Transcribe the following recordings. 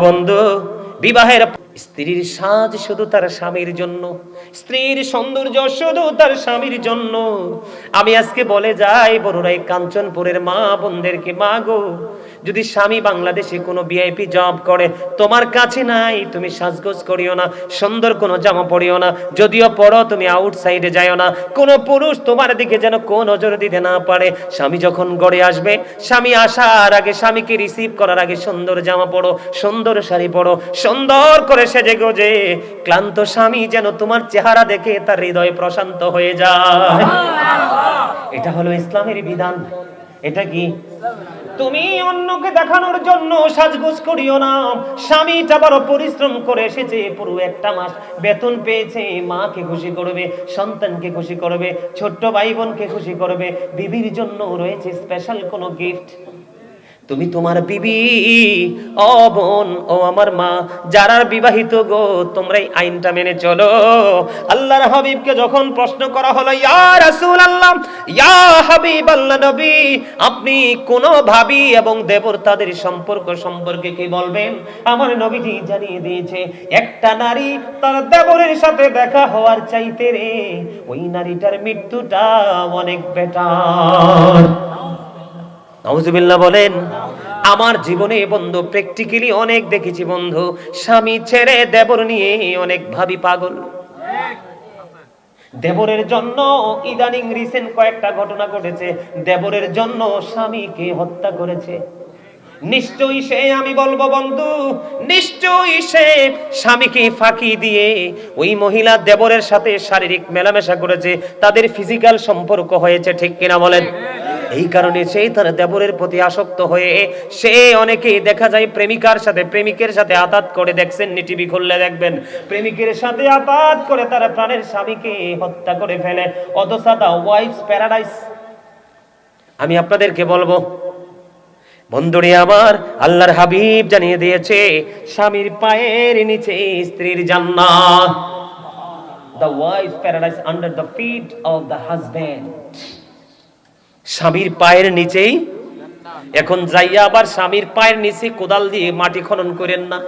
বন্ধু, বিবাহের স্ত্রীর সাজ শুধু তার স্বামীর জন্য, স্ত্রীর সৌন্দর্য শুধু তার স্বামীর জন্য। আমি আজকে বলে যাই, বড়রাই কাঞ্চনপুরের মা বোনদেরকে, মা গো যদি স্বামী বাংলাদেশে কোনো ভিআইপি জব করে তোমার কাছে নাই তুমি সাজগোজ করিও না সুন্দর কোনো জামা পরিও না যদিও পড়ো তুমি আউটসাইডে যাইও না কোনো পুরুষ তোমার দিকে যেন কোন নজর দিতে না পারে। স্বামী যখন গড়ে আসবে স্বামী আসার আগে স্বামীকে রিসিভ করার আগে সুন্দর জামা পরো সুন্দর শাড়ি পরো সুন্দর করে সেজে গোজে ক্লান্ত স্বামী যেন তোমার চেহারা দেখে তার হৃদয় প্রশান্ত হয়ে যায়। এটা হলো ইসলামের বিধান। এটা কি? তুমি অন্যকে দেখানোর জন্য সাজগোজ করিও না। স্বামীটা বড় পরিশ্রম করে এসেছে, পুরো একটা মাস বেতন পেয়েছে, মাকে খুশি করবে, সন্তানকে খুশি করবে, ছোট্ট ভাই বোনকে খুশি করবে, বিবির জন্য রয়েছে স্পেশাল কোনো গিফট তুমি তোমার বিবি, ও বোন, ও আমার মা যারা বিবাহিত গো তোমরা আইনটা মেনে চলো। আল্লাহর হাবিবকে যখন প্রশ্ন করা হলো, ইয়া রাসূল আল্লাহ ইয়া হাবিব আল্লাহ নবী, আপনি কোন ভাবি এবং দেবর তাদের সম্পর্ক সম্পর্কে কি বলবেন? আমার নবীজি জানিয়ে দিয়েছে, একটা নারী তার দেবরের সাথে দেখা হওয়ার চাইতে রে, ওই নারীটার মৃত্যুটা অনেক বেটার নাউজুবিল্লাহ বলেন, আমার জীবনে বন্ধু প্র্যাকটিক্যালি অনেক দেখেছি বন্ধু। স্বামী ছেড়ে দেবর নিয়ে অনেক ভাবি পাগল। দেবরের জন্য ইদানিং রিসেন্ট কয়েকটা ঘটনা ঘটেছে। দেবরের জন্য স্বামীকে হত্যা করেছে। নিশ্চয়ই সে, আমি বলব বন্ধু, নিশ্চয়ই সে স্বামীকে ফাঁকি দিয়ে ওই মহিলা দেবরের সাথে শারীরিক মেলামেশা করেছে। তাদের ফিজিক্যাল সম্পর্ক হয়েছে ঠিক কিনা বলেন? এই কারণে সেই তার দেবরের প্রতি আসক্ত হয়ে সে অনেকেই দেখা যায় প্রেমিকার সাথে, প্রেমিকের সাথে আতাত করে দেখছেন, নি টিভি খুললে দেখবেন। প্রেমিকের সাথে আতাত করে তারা প্রাণের স্বামীকে হত্যা করে ফেলে, অথচা দা ওয়াইফস প্যারাডাইস আমি আপনাদেরকে বলব, বন্ধুরে আমার, আল্লাহর হাবিব জানিয়ে দিয়েছে, স্বামীর পায়ের নিচে স্ত্রীর জান্নাত। The wife paradise under the feet of the husband স্বামীর পায়ের নিচেই। এখন যাইয়া আবার স্বামীর পায়ের নিচে কোদাল দিয়ে মাটি খনন করেন না।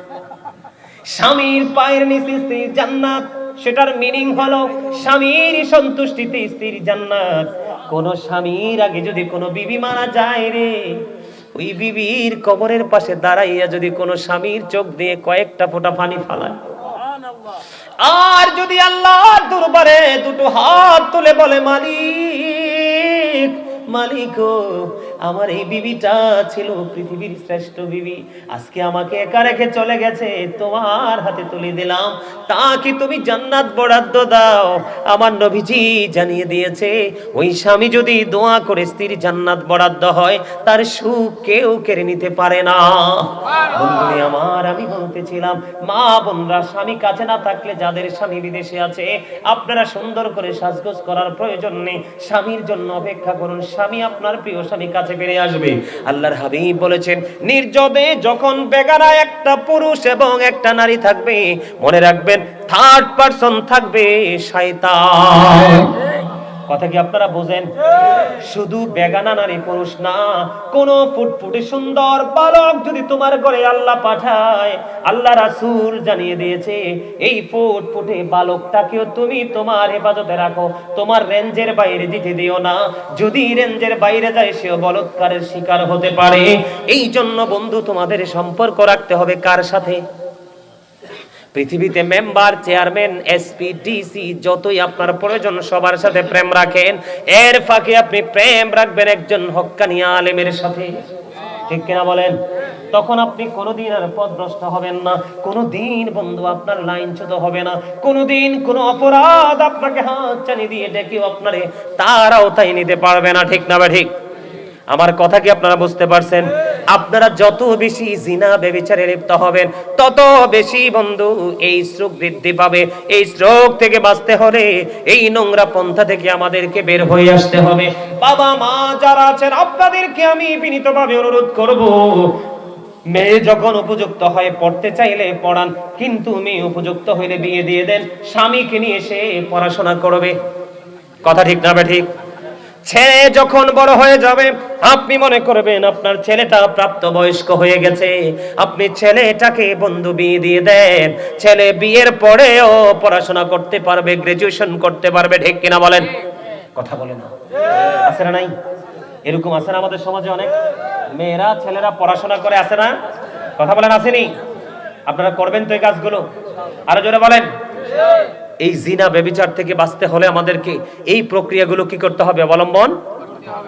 স্বামীর পায়ের নিচে স্ত্রীর জান্নাত, সেটার মিনিং হলো স্বামীর সন্তুষ্টিতে স্ত্রীর জান্নাত। কোন স্বামীর আগে যদি কোনো বিবি মারা যায় রে, ওই বিবির কবরের পাশে দাঁড়াইয়া যদি কোনো স্বামীর চোখ দিয়ে কয়েকটা ফোঁটা পানি ফালায়। আর যদি আল্লাহ দরবারে দুটো হাত তুলে বলে, মালিক মালিক ও, আমার এই বিবিটা ছিল পৃথিবীর শ্রেষ্ঠ বিবি। আজকে আমাকে একা রেখে চলে গেছে, তোমার হাতে তুলে দিলাম। তা কি তুমি জান্নাত বরাদ্দ দাও। আমার নবীজি জানিয়ে দিয়েছে, ওই স্বামী যদি দোয়া করে স্ত্রীর জান্নাত বরাদ্দ হয়, তার সুখ কেউ কেড়ে নিতে পারে না। বন্ধুরে আমার, আমি বলতেছিলাম মা বোনরা স্বামী কাছে না থাকলে যাদের স্বামী বিদেশে আছে, আপনারা সুন্দর করে সাজগোজ করার প্রয়োজন নেই। স্বামীর জন্য অপেক্ষা করুন। স্বামী আপনার প্রিয় স্বামী কাছে ফিরে আসবে। আল্লাহর হাবিব বলেছেন, নির্জবে যখন বেগারা একটা পুরুষ এবং একটা নারী থাকবে, মনে রাখবেন থার্ড পারসন থাকবে, শয়তান। কথা কি আপনারা বোঝেন? শুধু বেগানা নারী পুরুষ না, কোন ফুটফুটে সুন্দর বালক যদি তোমার ঘরে আল্লাহ পাঠায়, আল্লাহ রাসূল জানিয়ে দিয়েছে, এই ফুটফুটে বালকটাকেও তুমি তোমার হেফাজতে রাখো, তোমার রেঞ্জের বাইরে দিতে দিও না। যদি রেঞ্জের বাইরে যায়, সেও বলৎকারের শিকার হতে পারে। এই জন্য বন্ধু, তোমাদের সম্পর্ক রাখতে হবে কার সাথে? পৃথিবীতে মেম্বার চেয়ারম্যান এসপি ডিসি যতই আপনার প্রয়োজন, সবার সাথে প্রেম রাখেন। এর ফাঁকে আপনি প্রেম রাখবেন একজন হক্কানি আলেমের সাথে। ঠিক কিনা বলেন? তখন আপনি কোনোদিন আর পথভ্রষ্ট হবেন না। কোনোদিন বন্ধু আপনার লাইনচ্যুত হবে না। কোনোদিন কোনো অপরাধ আপনাকে হাত চানি দিয়ে ডেকেও আপনারে তারাও তাই নিতে পারবে না। ঠিক না বা ঠিক? আমার কথা কি আপনারা বুঝতে পারছেন? আপনারা যত বেশি জিনা বেবিচারে লিপ্ত হবেন, তত বেশি বন্ধু এই স্ট্রোক বৃদ্ধি পাবে। এই স্ট্রোক থেকে বাঁচতে হলে এই নোংরা পন্থা থেকে আমাদেরকে বের হয়ে আসতে হবে। বাবা মা যারা আছেন, আপনাদেরকে আমি বিনীতভাবে অনুরোধ করব, মেয়ে যখন উপযুক্ত হয় পড়তে চাইলে পড়ান, কিন্তু মেয়ে উপযুক্ত হইলে বিয়ে দিয়ে দেন। স্বামীকে নিয়ে সে পড়াশোনা করবে। কথা ঠিক না ঠিক? ছেলে যখন বড় হয়ে যাবে, আপনি মনে করবেন আপনার ছেলেটা প্রাপ্তবয়স্ক হয়ে গেছে। আপনি ছেলেটাকে বন্ধু বিয়ে দিয়ে দেন। ছেলে বিয়ের পরেও পড়াশোনা করতে পারবে গ্রাজুয়েশন করতে পারবে, ঠিক কিনা বলেন? কথা বলে না। আছে না নাই? এরকম আছে না আমাদের সমাজে অনেক? মেয়েরা ছেলেরা পড়াশোনা করে, আছে না? কথা বলেন, আসেনি? আপনারা করবেন তো এই কাজগুলো? আরও জোরে বলেন। এই জিনা বেবিচার থেকে বাঁচতে হলে আমাদেরকে এই প্রক্রিয়াগুলো কি করতে হবে অবলম্বন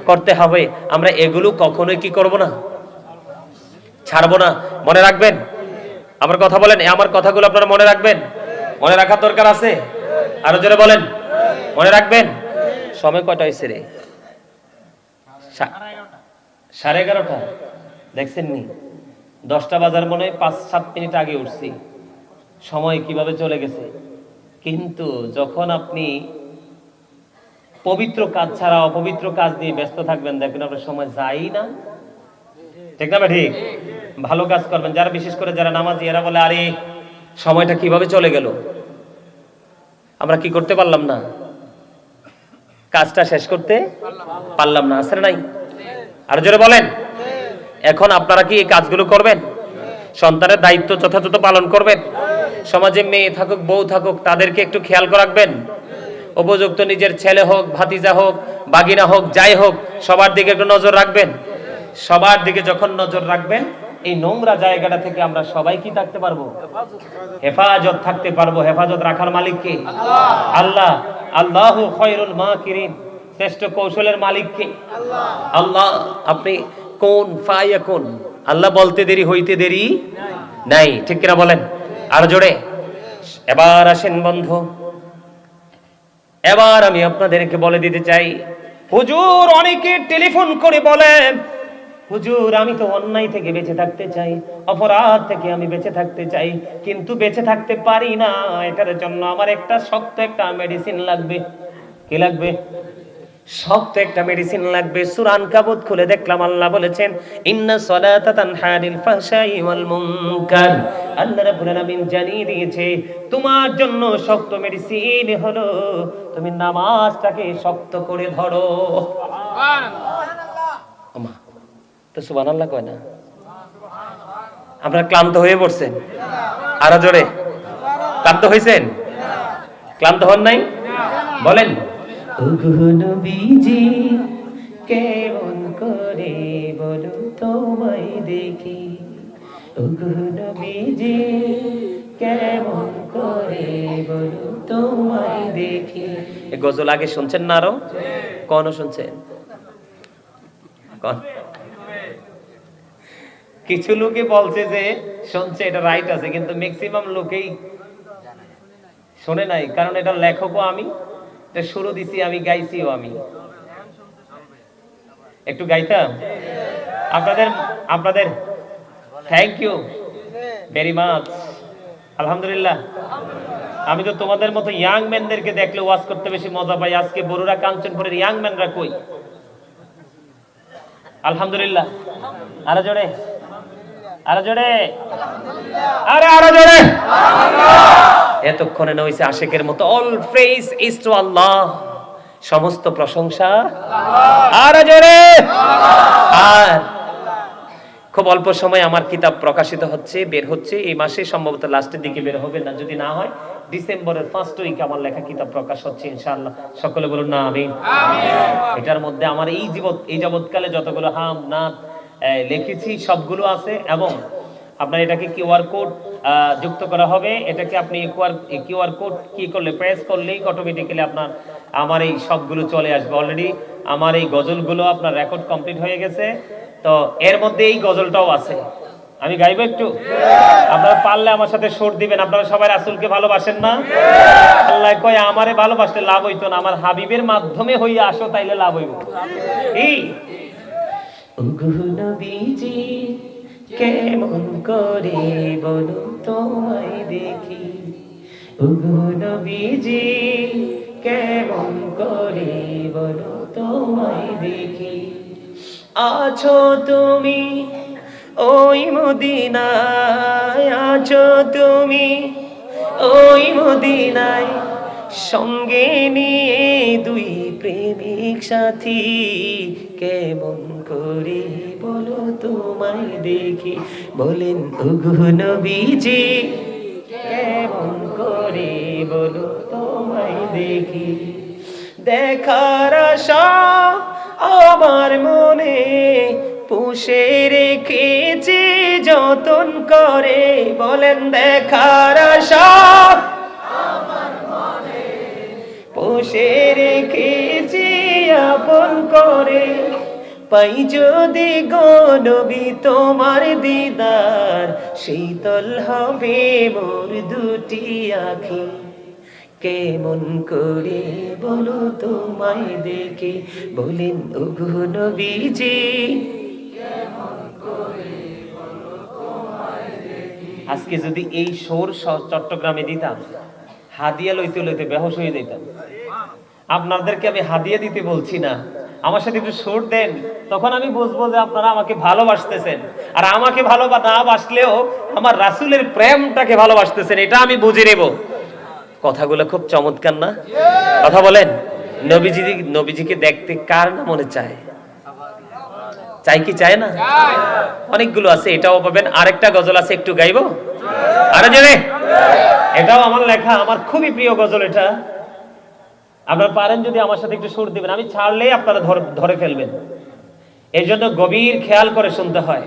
করতে হবে। আমরা এগুলো কখনোই কি করব না? ছাড়বো না। মনে রাখবেন? আমার কথা বলেন? আমার কথাগুলো আপনারা মনে রাখবেন? মনে রাখার দরকার আছে? আরও জোরে বলেন। মনে রাখবেন? সময় কয়টা হয়েছে রে? সাড়ে এগারোটা। দেখছেন নি দশটা বাজার মনে হয় পাঁচ সাত মিনিট আগে উঠছি। সময় কীভাবে চলে গেছে? কিন্তু যখন আপনি পবিত্র কাজ ছাড়া অপবিত্র কাজ নিয়ে ব্যস্ত থাকবেন, দেখবেন আপনার সময় যাই না। ঠিক না ঠিক? ভালো কাজ করবেন। যারা বিশেষ করে যারা নামাজি, এরা বলে, আরে, সময়টা কীভাবে চলে গেল? আমরা কি করতে পারলাম না? কাজটা শেষ করতে পারলাম না। আসলে নাই? আর জোরে বলেন। এখন আপনারা কি এই কাজগুলো করবেন? সন্তানের দায়িত্ব যথাযথ পালন করবেন? সমাজে মেয়ে থাকুক, বউ থাকুক, তাদেরকে একটু খেয়াল রাখবেন। উপযুক্ত নিজের ছেলে হোক, ভাতিজা হোক, বাগিনা হোক, যাই হোক, সবার দিকে একটু নজর রাখবেন। সবার দিকে যখন নজর রাখবেন, এই নোংরা জায়গাটা থেকে আমরা সবাই কি থাকতে পারব? হেফাজত থাকতে পারব। হেফাজত রাখার মালিক কে? আল্লাহ। আল্লাহ খয়রুল মাকিরিন। শ্রেষ্ঠ কৌশলের মালিক কে? আল্লাহ। আপনি কোন ফাইয়া কোন? আল্লাহ বলতে দেরি, হইতে দেরি নাই। ঠিক কিনা বলেন? আর জোরে। এবার আসেন বন্ধু। এবার আমি আপনাদেরকে বলে দিতে চাই, হুজুর অনেকে টেলিফোন করে বলেন হুজুর আমি তো অন্যায় থেকে বেঁচে থাকতে চাই, অপরাধ থেকে আমি বেঁচে থাকতে চাই, কিন্তু বেঁচে থাকতে পারি না, এটার জন্য আমার একটা শক্ত একটা মেডিসিন লাগবে। কি লাগবে? শক্ত একটা মেডিসিন লাগবে। সুরান কাবুত খুলে দেখলাম আল্লাহ বলেছেন ইন্না সলাতা তানহা আনিল ফাহশাই ওয়াল মুনকার। আল্লাহ রাব্বুল আলামিন জানিয়ে দিয়েছে তোমার জন্য শক্ত মেডিসিন হলো তুমি নামাজটাকে শক্ত করে ধরো। ওমা তো সুবহানাল্লাহ কয় না? আপনারা ক্লান্ত হয়ে পড়ছেন। আরও জোরে। ক্লান্ত হয়েছেন ক্লান্ত হন নাই? বলেন। কেমন করে বলো তোমায় দেখি? কেমন করে বলো তোমায় দেখি? এ গজল আগে শুনছেন না আরও? কোন শুনছেন? কিছু লোকে বলছে যে, শুনছে, এটা রাইট আছে, কিন্তু ম্যাক্সিমাম লোকেই শোনে নাই, কারণ এটা লেখকও আমি। শুরু দিছি আমি, গাইছিও আমি। একটু গাইতাম? আপনাদের আপনাদের থ্যাংক ইউ ভেরি মাচ আলহামদুলিল্লাহ। আমি তো তোমাদের মতো ইয়াং ম্যানদেরকে দেখলে ওয়াজ করতে বেশি মজা পাই। আজকে বড়ুরা কাঞ্চনপুরের ইয়াং ম্যানরা কই? আলহামদুলিল্লাহ। আরও জোরে। আরও জোরে। আরে আরও জোরে। এতক্ষণে নইছে আশেকের মতো all praise is to Allah. সমস্ত প্রশংসা। আর জোরে। আর খুব অল্প সময় আমার কিতাব প্রকাশিত হচ্ছে বের হচ্ছে। এই মাসে সম্ভবত লাস্টের দিকে বের হবে না যদি না হয় ডিসেম্বরের ফার্স্ট উইক আমার লেখা কিতাব প্রকাশ হচ্ছে ইনশাআল্লাহ। সকলে বলুন না আমি এটার মধ্যে আমার এই জীবত এই যাবৎকালে যতগুলো হাম আহ, লিখেছি সবগুলো আছে এবং আপনার এটাকে কিউআর কোড যুক্ত করা হবে। এটাকে আপনি কিউআর কিউআর কোড কি করলে প্রেস করলেই অটোমেটিক্যালি আপনার আমার এই সবগুলো চলে আসবে অলরেডি আমার এই গজলগুলো আপনার রেকর্ড কমপ্লিট হয়ে গেছে। তো এর মধ্যে এই গজলটাও আছে। আমি গাইব একটু? আপনারা পারলে আমার সাথে সুর দিবেন। আপনারা সবাই রাসূলকে ভালোবাসেন না? আল্লাহ কয় আমারে ভালোবাসলে লাভ হইতো না। আমার হাবিবের মাধ্যমে হইয়া আসো তাইলে লাভ হইব। এই নবীজি কেমন করে বলো তোমায় দেখি? নবীজি কেমন করে বলো তোমায় দেখি? আছো তুমি ওই মদিনায়, আছো তুমি ওই মদিনায়। সঙ্গে নিয়ে দুই প্রেমিক সাথী। কেমন করে বলো তোমায় দেখি? বলেন ওগো নবীজি, কেমন করে বলো তোমায় দেখি? দেখার আশা আমার মনে, পুষে রেখেছি, যতন করে। বলেন, দেখার আশা আপন করে। পাই যদি গনবি তোমার দিদার শীতল হবে মোর দুটি আখি। কেমন করে বলো তোমায় দেখে, বলেন ওগো আজকে যদি এই সোর চট্টগ্রামে দিতাম, হাদিয়া লইতে লইতে বেহস হয়ে যেতাম আপনাদেরকে আমি হাদিয়া দিতে বলছি না। আমার সাথে একটু সুর দেন, তখন আমি বুঝব যে আপনারা আমাকে ভালোবাসতেছেন। আর আমাকে ভালো না বাসলেও আমার রাসূলের প্রেমটাকে ভালোবাসতেছেন, এটা আমি বুঝে নেব। কথাগুলো খুব চমৎকার না? কথা বলেন, নবীজি, নবীজিকে দেখতে কার না মনে চায়? চাই কি চায় না? অনেকগুলো আছে, এটাও পাবেন। আরেকটা গজল আছে, একটু গাইবো? আরে জেনে এটাও আমার লেখা, আমার খুবই প্রিয় গজল এটা। আপনারা পারেন যদি আমার সাথে একটু সুর দিবেন। আমি ছাড়লেই আপনারা ধর- ফেলবেন। এই জন্য গভীর খেয়াল করে শুনতে হয়।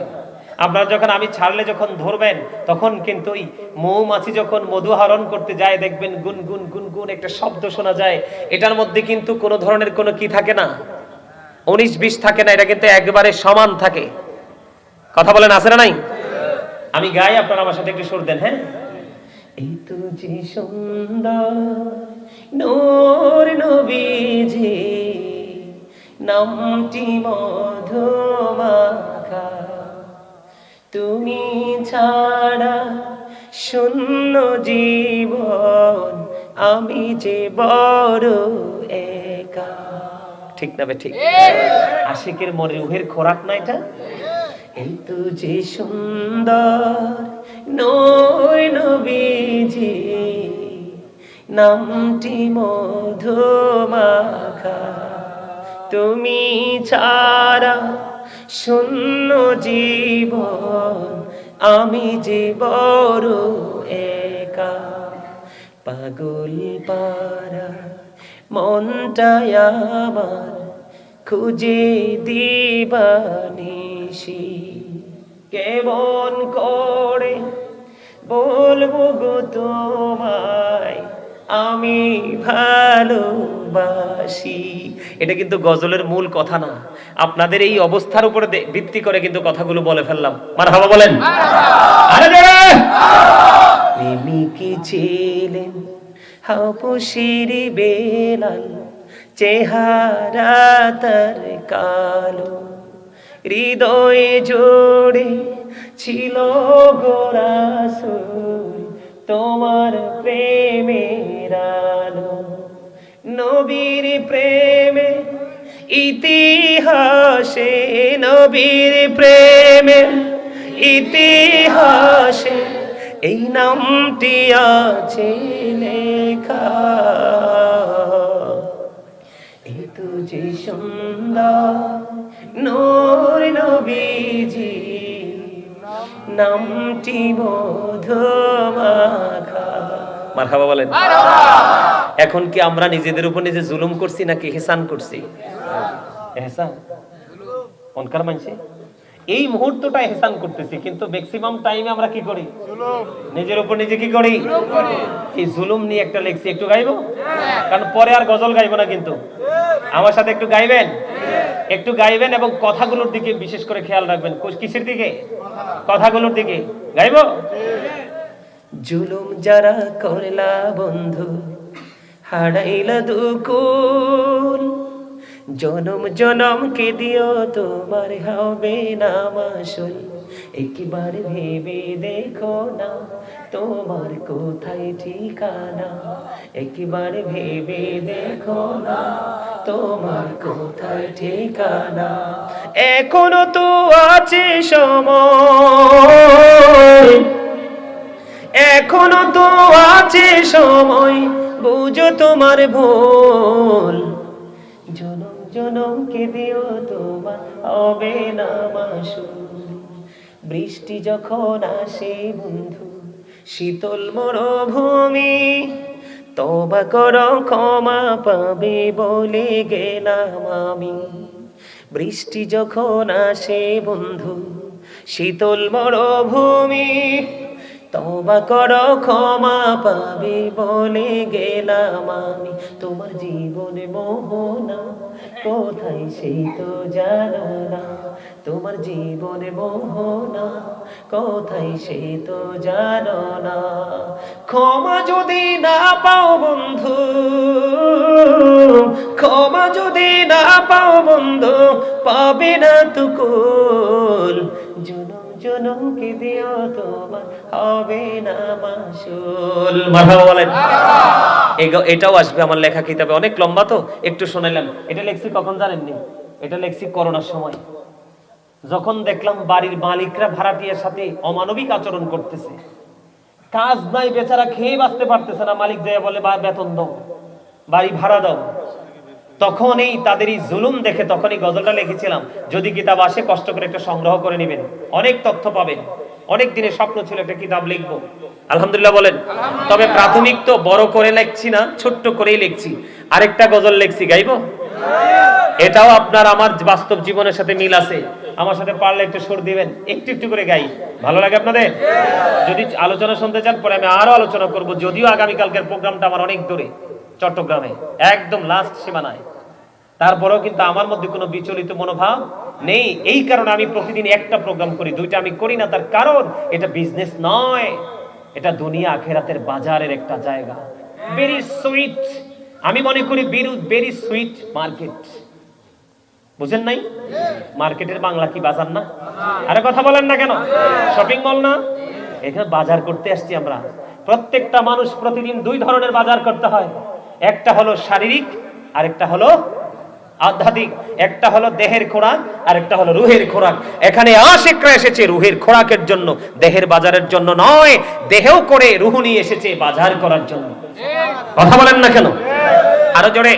আপনারা যখন আমি ছাড়লে যখন ধরবেন, তখন কিন্তু ওই মৌমাছি যখন মধু হরণ করতে যায়, দেখবেন গুন গুন গুন গুন একটা শব্দ শোনা যায়। এটার মধ্যে কিন্তু কোনো ধরনের কোনো কি থাকে না? উনিশ বিশ থাকে না, এটা কিন্তু একবারে সমান থাকে। কথা বলেন, আছে না নাই? আমি গাই, আপনারা আমার সাথে একটু সুর দেন হ্যাঁ? এই তো যে সুন্দর নূর নবীজি, নামটি মধুমাখা। তুমি ছাড়া শূন্য জীবন, আমি যে বড় একা। ঠিক না ঠিক। আশিকের মনে রুহের খোরাক না এটা? এই তো যে সুন্দর নয় নবীজি নামটি মধুমাখা। তুমি ছাড়া শূন্য জীবন, আমি যে বড় একা। পাগল পারা মনটাই আমার খুঁজে দিবানিসি কেমন করে বলব গো তোমায়? আমি ভালোবাসি। এটা কিন্তু গজলের মূল কথা না। আপনাদের এই অবস্থার উপরে ভিত্তি করে কিন্তু কথাগুলো বলে ফেললাম। মার হাবা বলেন! প্রেমিকি ছিলেন? হাপুসির বেলাল, চেহারা তার কালো। হৃদয়ে জোড়ে ছিল গোরাসুর তোমার প্রেমের আলো নবীর প্রেমে, ইতিহাসে নবীর প্রেমে, ইতিহাসে এই নামটি আছে লেখা। এই যে সুন্দর নবীজি, নামটি মধুমাখা মারহাবা বলেন। এখন কি আমরা নিজেদের উপর নিজে জুলুম করছি নাকি হেসান করছি? হেসান কোনকার মানছি? এই মুহূর্তটা হেসান করতেছি কিন্তু ম্যাক্সিমাম টাইমে আমরা কি করি? নিজের উপর নিজে কি করি? এই জুলুম নিয়ে একটা লেখছি একটু গাইবো? কারণ পরে আর গজল গাইবো না কিন্তু। আমার সাথে একটু গাইবেন? একটু গাইবেন এবং কথাগুলোর দিকে বিশেষ করে খেয়াল রাখবেন। কোস- কিসের দিকে? কথাগুলোর দিকে। গাইবো? জুলুম যারা করলা বন্ধু, হারাইলা দুকুল। জনম জনম কে দিও তোমার হবে না মাসুল। একবার ভেবে দেখো না তোমার কোথায় ঠিকানা। একবার ভেবে দেখো না তোমার কোথায় ঠিকানা। এখনও তো আছে সময়। এখনও তো আছে সময়, বুঝো তোমার ভুল। জনম জনমকে দিও তোমার হবে না বৃষ্টি যখন আসে বন্ধু, শীতল মরুভূমি, তবা কর, ক্ষমা পাবে বলে গেলাম আমি। বৃষ্টি যখন আসে বন্ধু, শীতল মরুভূমি তবা করো, ক্ষমা পাবে বলে গেলাম আমি। তোমার জীবনে মোহনা, কোথায় সেই তো জানো না। তোমার জীবনে মোহনা, কোথায় সেই তো জানো না। ক্ষমা যদি না পাও বন্ধু, ক্ষমা যদি না পাও বন্ধু, পাবে না তুকুল জনমকে দিও তোমার? হবে না মাসুল। মারহাবা বলেন। এটাও আসবে আমার লেখা কিতাবে। অনেক লম্বা তো, একটু শোনাইলাম। এটা লেখছি কখন জানেননি? এটা লেখছি করোনার সময়। যখন দেখলাম বাড়ির মালিকরা ভাড়াটিয়ার সাথে অমানবিক আচরণ করতেছে। কাজ নাই, বেচারা খেয়ে বাঁচতে পারতেছে না। মালিক যায় বলে বেতন দাও। বাড়ি ভাড়া দাও। তখন এই তাদের এই জুলুম দেখে তখন এই গজলটা লিখেছিলাম। যদি কিতাব আসে কষ্ট করে একটা সংগ্রহ করে নেবেন। অনেক তথ্য পাবেন। অনেক দিনের স্বপ্ন ছিল একটা কিতাব লিখব। আলহামদুলিল্লাহ বলেন। তবে প্রাথমিক তো বড় করে লিখছি না ছোট্ট করেই লিখছি। আরেকটা গজল লিখছি গাইবো? এটাও আপনার আমার বাস্তব জীবনের সাথে মিল আছে। আমার সাথে পারলে একটু সুর দিবেন একটু একটু করে গাই। ভালো লাগে আপনাদের? যদি আলোচনা শুনতে চান পরে আমি আরও আলোচনা করব যদিও আগামীকালকের প্রোগ্রামটা আমার অনেক দূরে। চট্টগ্রামে, একদম লাস্ট সীমানায়। তারপরেও কিন্তু আমার মধ্যে কোনো বিচলিত মনোভাব নেই। এই কারণে আমি প্রতিদিন একটা প্রোগ্রাম করি, দুইটা আমি করি না, তার কারণ এটা বিজনেস নয়। এটা দুনিয়া আখেরাতের বাজারের একটা জায়গা। ভেরি সুইট আমি মনে করি ভেরি সুইট মার্কেট বুঝেন নাই? মার্কেটের বাংলা কি বাজার না? আরে কথা বলেন না কেন? শপিং মল না? এখানে বাজার করতে আসছি আমরা। প্রত্যেকটা মানুষ প্রতিদিন দুই ধরনের বাজার করতে হয়। একটা হলো শারীরিক, আরেকটা হলো আধ্যাত্মিক। একটা হলো দেহের খোরাক আর একটা হলো রুহের খোরাক। এখানে আশেকরা এসেছে রুহের খোরাকের জন্য। দেহের বাজারের জন্য নয়, দেহেও করে রুহু নিয়ে এসেছে বাজার করার জন্য। কথা বলেন না কেন? আরও জোরে।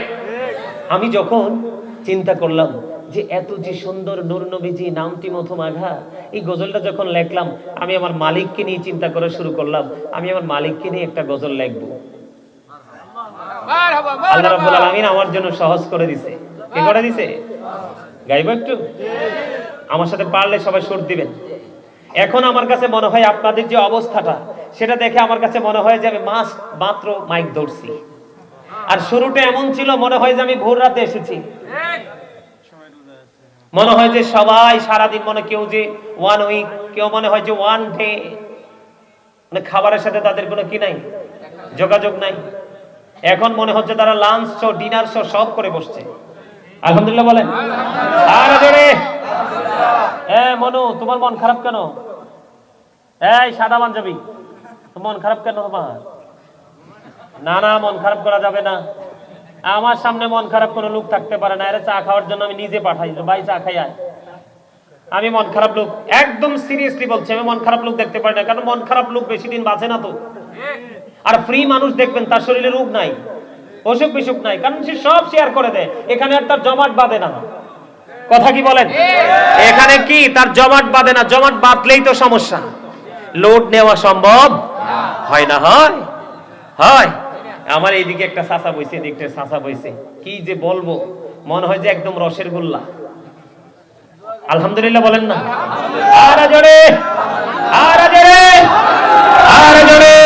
আমি যখন চিন্তা করলাম যে এত যে সুন্দর নূর নবীজি, নামটি মথম আঘা, এই গজলটা যখন লেখলাম, আমি আমার মালিককে নিয়ে চিন্তা করা শুরু করলাম। আমি আমার মালিককে নিয়ে একটা গজল লিখব। আল্লাহ রাব্বুল আলামিন আমার জন্য সহজ করে দিছে। কি করে দিছে? গাইবো একটু? আমার সাথে পারলে সবাই সুর দিবেন। এখন আমার কাছে মনে হয় আপনাদের যে অবস্থাটা সেটা দেখে আমার কাছে মনে হয় যে আমি মাস মাত্র মাইক ধরছি। আর শুরুটা এমন ছিল মনে হয় যে আমি ভোর রাতে এসেছি। মনে হয় যে সবাই সারাদিন মনে কেউ যে ওয়ান উইক কেউ মনে হয় যে ওয়ান ডে মানে খাবারের সাথে তাদের কোনো কি নাই? যোগাযোগ নাই। এখন মনে হচ্ছে তারা লাঞ্চ শো ডিনার শো সব করে বসছে। আলহামদুলিল্লাহ বলেন। আর জোরে। এ, মনু, তোমার মন খারাপ কেন? এই, সাদা পাঞ্জাবি। মন খারাপ কেন তোমার? না না, মন খারাপ করা যাবে না। আমার সামনে মন খারাপ কোনো লোক থাকতে পারে না। এরা চা খাওয়ার জন্য আমি নিজে পাঠাই। ভাই, চা খাই, আয়। আমি মন খারাপ লোক। একদম সিরিয়াসলি বলছি, আমি মন খারাপ লোক দেখতে পারি না। কারণ মন খারাপ লোক বেশি দিন বাঁচে না তো। আর ফ্রি মানুষ দেখবেন, তার শরীরে রোগ নাই, অসুখ বিসুখ নাই, কারণ সে সব শেয়ার করে দেয়, এখানে আর তার জমাট বাঁধে না। কথা কি বলেন? এখানে কি তার জমাট বাঁধে না? জমাট বাঁধলেই তো সমস্যা। লোড নেওয়া সম্ভব হয় না, হয়। হয়। আমার এইদিকে একটা সাসা বইছে এদিকটা সাসা বইছে। কি যে বলব, মনে হয় যে একদম রসের গোল্লা। আলহামদুলিল্লাহ বলেন না। আর জোরে আর জোরে আর জোরে।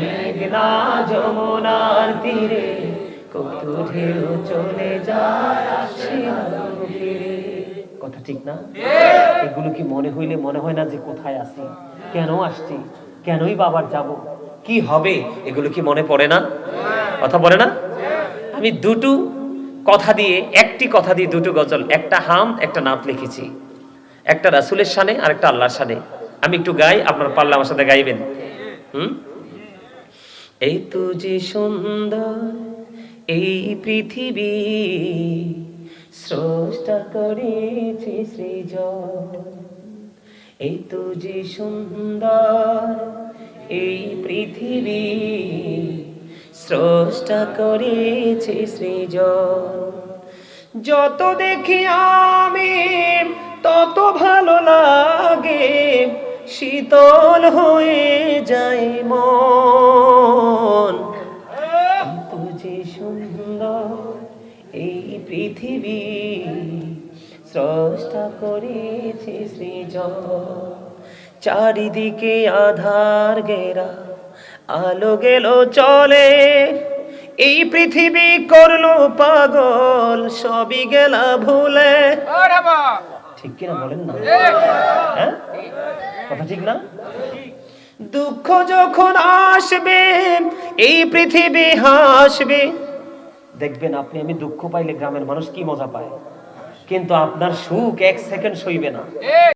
মেঘনা যমুনার তীরে, কত ঢেউ চলে যায় কথা ঠিক না? এগুলো কি মনে হইলে মনে হয় না যে কোথায় আছি? কেন আসছি? কেনই বাবার যাব? কি হবে? এগুলো কি মনে পড়ে না? কথা বলে না? আমি দুটো কথা দিয়ে, একটি কথা দিয়ে দুটো গজল, একটা হাম, একটা নাত লিখেছি। একটা রাসুলের সানে আর একটা আল্লাহর সানে আমি একটু গাই, আপনার পারলে আমার সাথে গাইবেন। হুম? এই তো যে সুন্দর এই পৃথিবী স্রষ্টা করেছে সৃজন। এই তো যে সুন্দর এই পৃথিবী স্রষ্টা করেছে সৃজন। যত দেখি আমি, তত ভালো লাগে, শীতল হয়ে যায় মন। করেছে সৃজন। চারিদিকে আধার ঘেরা আলো গেল চলে। এই পৃথিবী করল পাগল সবই গেলা ভুলে। ঠিক কিনা বলেন না? হ্যাঁ? কথা ঠিক না? দুঃখ যখন আসবে এই পৃথিবী হাসবে। দেখবেন আপনি আমি দুঃখ পাইলে গ্রামের মানুষ কি মজা পায়? কিন্তু আপনার সুখ এক সেকেন্ড সইবে না।